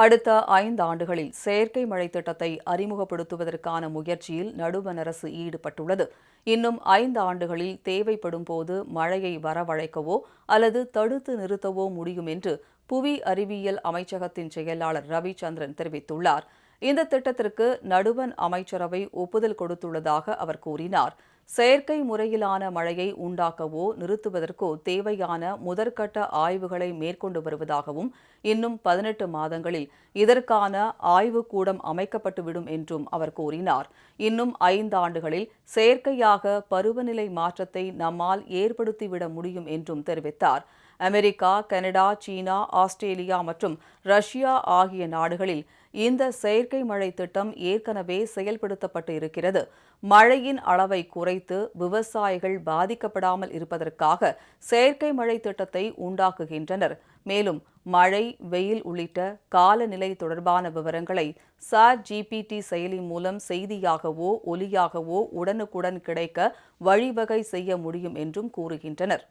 அடுத்த ஐந்து ஆண்டுகளில் செயற்கை மழை திட்டத்தை அறிமுகப்படுத்துவதற்கான முயற்சியில் நடுவண் அரசு ஈடுபட்டுள்ளது. இன்னும் ஐந்து ஆண்டுகளில் தேவைப்படும் போது மழையை வரவழைக்கவோ அல்லது தடுத்து நிறுத்தவோ முடியும் என்று புவி அறிவியல் அமைச்சகத்தின் செயலாளர் ரவிச்சந்திரன் தெரிவித்துள்ளார். இந்த திட்டத்திற்கு நடுவண் அமைச்சரவை ஒப்புதல் கொடுத்துள்ளதாக அவர் கூறினார். செயற்கை முறையிலான மழையை உண்டாக்கவோ நிறுத்துவதற்கோ தேவையான முதற்கட்ட ஆய்வுகளை மேற்கொண்டு வருவதாகவும் இன்னும் பதினெட்டு மாதங்களில் இதற்கான ஆய்வுக்கூடம் அமைக்கப்பட்டுவிடும் என்றும் அவர் கூறினார். இன்னும் ஐந்தாண்டுகளில் செயற்கையாக பருவநிலை மாற்றத்தை நம்மால் ஏற்படுத்திவிட முடியும் என்றும் தெரிவித்தார். அமெரிக்கா கனடா சீனா ஆஸ்திரேலியா மற்றும் ரஷ்யா ஆகிய நாடுகளில் இந்த செயற்கை மழை திட்டம் ஏற்கனவே செயல்படுத்தப்பட்டு இருக்கிறது மழையின் அளவை குறை குறைத்து விவசாயிகள் பாதிக்கப்படாமல் இருப்பதற்காக செயற்கை மழை திட்டத்தை உண்டாக்குகின்றனர். மேலும் மழை வெயில் உள்ளிட்ட காலநிலை தொடர்பான விவரங்களை சாட் ஜிபிடி செயலி மூலம் செய்தியாகவோ ஒலியாகவோ உடனுக்குடன் கிடைக்க வழிவகை செய்ய முடியும் என்றும் கூறுகின்றனர்.